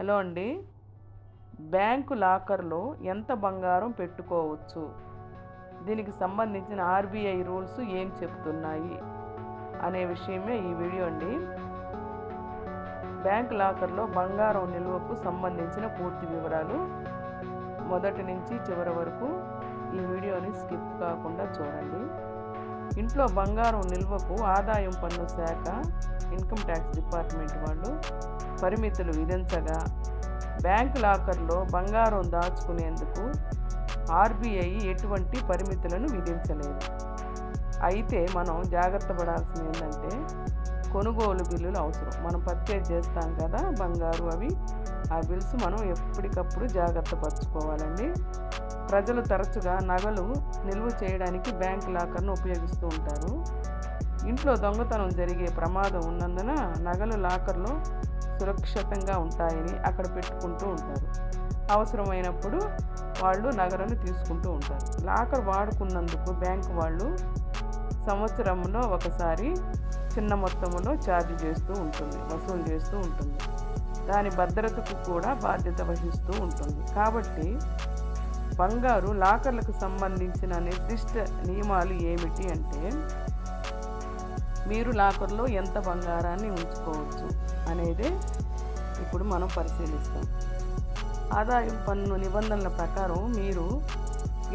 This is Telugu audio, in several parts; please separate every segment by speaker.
Speaker 1: హలో అండి. బ్యాంకు లాకర్లో ఎంత బంగారం పెట్టుకోవచ్చు? దీనికి సంబంధించిన ఆర్బీఐ రూల్స్ ఏం చెప్తున్నాయి? అనే విషయమే ఈ వీడియో అండి. బ్యాంక్ లాకర్లో బంగారం నిల్వకు సంబంధించిన పూర్తి వివరాలు మొదటి నుంచి చివరి వరకు ఈ వీడియోని స్కిప్ కాకుండా చూడండి. ఇంట్లో బంగారం నిల్వకు ఆదాయం పన్ను శాఖ ఇన్కమ్ ట్యాక్స్ డిపార్ట్మెంట్ వాళ్ళు పరిమితులు విధించగా బ్యాంక్ లాకర్లో బంగారం దాచుకునేందుకు ఆర్బీఐ ఎటువంటి పరిమితులను విధించలేదు. అయితే మనం జాగ్రత్త పడాల్సింది ఏంటంటే కొనుగోలు బిల్లులు అవసరం. మనం పర్చేజ్ చేస్తాం కదా బంగారు అవి. ఆ బిల్స్ మనం ఎప్పటికప్పుడు జాగ్రత్త పరచుకోవాలండి. ప్రజలు తరచుగా నగలు నిల్వ చేయడానికి బ్యాంక్ లాకర్ను ఉపయోగిస్తూ ఉంటారు. ఇంట్లో దొంగతనం జరిగే ప్రమాదం ఉన్నందున నగలు లాకర్లో సురక్షితంగా ఉంటాయని అక్కడ పెట్టుకుంటూ ఉంటారు. అవసరమైనప్పుడు వాళ్ళు నగలను తీసుకుంటూ ఉంటారు. లాకర్ వాడుకున్నందుకు బ్యాంకు వాళ్ళు సంవత్సరంలో ఒకసారి చిన్న మొత్తంలో ఛార్జ్ చేస్తూ ఉంటుంది వసూలు చేస్తూ ఉంటుంది. దాని భద్రతకు కూడా బాధ్యత వహిస్తూ ఉంటుంది. కాబట్టి బంగారు లాకర్లకు సంబంధించిన నిర్దిష్ట నియమాలు ఏమిటి అంటే మీరు లాకర్లో ఎంత బంగారాన్ని ఉంచుకోవచ్చు అనేది ఇప్పుడు మనం పరిశీలిస్తాం. ఆదాయం పన్ను నిబంధనల ప్రకారం మీరు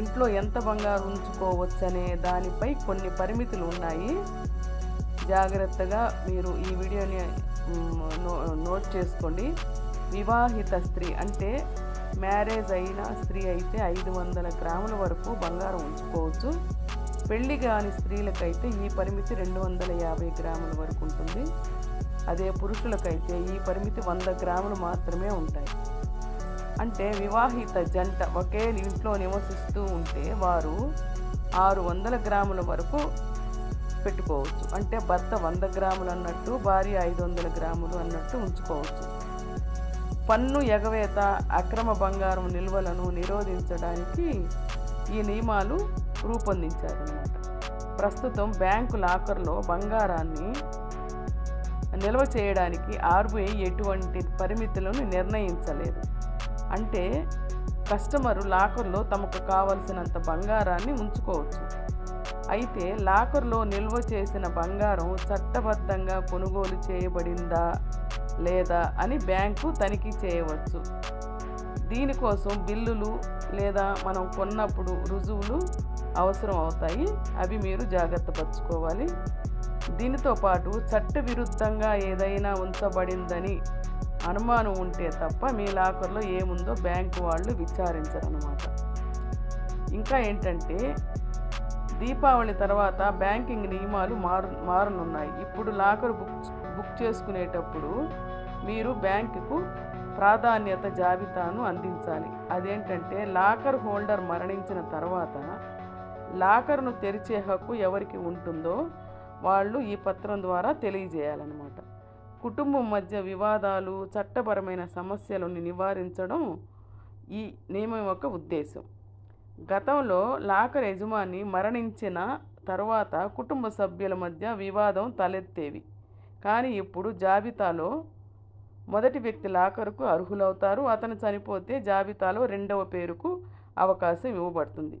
Speaker 1: ఇంట్లో ఎంత బంగారు ఉంచుకోవచ్చు అనే దానిపై కొన్ని పరిమితులు ఉన్నాయి. జాగ్రత్తగా మీరు ఈ వీడియోని నోట్ చేసుకోండి. వివాహిత స్త్రీ అంటే మ్యారేజ్ అయిన స్త్రీ అయితే ఐదు వందల గ్రాముల వరకు బంగారం ఉంచుకోవచ్చు. పెళ్ళి కాని స్త్రీలకైతే ఈ పరిమితి రెండు వందల యాభై గ్రాముల వరకు ఉంటుంది. అదే పురుషులకైతే ఈ పరిమితి వంద గ్రాములు మాత్రమే ఉంటాయి. అంటే వివాహిత జంట ఒకే ఇంట్లో నివసిస్తూ ఉంటే వారు ఆరు వందల గ్రాముల వరకు పెట్టుకోవచ్చు. అంటే భర్త వంద గ్రాములు అన్నట్టు భార్య ఐదు వందల గ్రాములు అన్నట్టు ఉంచుకోవచ్చు. పన్ను ఎగవేత అక్రమ బంగారం నిల్వలను నిరోధించడానికి ఈ నియమాలు రూపొందించారన్నమాట. ప్రస్తుతం బ్యాంకు లాకర్లో బంగారాన్ని నిల్వ చేయడానికి ఆర్బీఐ ఎటువంటి పరిమితులను నిర్ణయించలేదు. అంటే కస్టమరు లాకర్లో తమకు కావలసినంత బంగారాన్ని ఉంచుకోవచ్చు. అయితే లాకర్లో నిల్వ చేసిన బంగారం చట్టబద్ధంగా కొనుగోలు చేయబడిందా లేదా అని బ్యాంకు తనిఖీ చేయవచ్చు. దీనికోసం బిల్లులు లేదా మనం కొన్నప్పుడు రుజువులు అవసరం అవుతాయి అవి మీరు జాగ్రత్త పరచుకోవాలి దీనితో పాటు చట్టవిరుద్ధంగా ఏదైనా ఉంచబడిందని అనుమానం ఉంటే తప్ప మీ లాకర్లో ఏముందో బ్యాంకు వాళ్ళు విచారించరనమాట ఇంకా ఏంటంటే దీపావళి తర్వాత బ్యాంకింగ్ నియమాలు మారు మారనున్నాయి. ఇప్పుడు లాకర్ బుక్ బుక్ చేసుకునేటప్పుడు మీరు బ్యాంకుకు ప్రాధాన్యత జాబితాను అందించాలి. అదేంటంటే లాకర్ హోల్డర్ మరణించిన తర్వాత లాకర్ను తెరిచే హక్కు ఎవరికి ఉంటుందో వాళ్ళు ఈ పత్రం ద్వారా తెలియజేయాలన్నమాట. కుటుంబం మధ్య వివాదాలు చట్టపరమైన సమస్యలను నివారించడం ఈ నియమం యొక్క ఉద్దేశం. గతంలో లాకర్ యజమాని మరణించిన తర్వాత కుటుంబ సభ్యుల మధ్య వివాదం తలెత్తేవి. కానీ ఇప్పుడు జాబితాలో మొదటి వ్యక్తి లాకర్కు అర్హులవుతారు అతను చనిపోతే జాబితాలో రెండవ పేరుకు అవకాశం ఇవ్వబడుతుంది.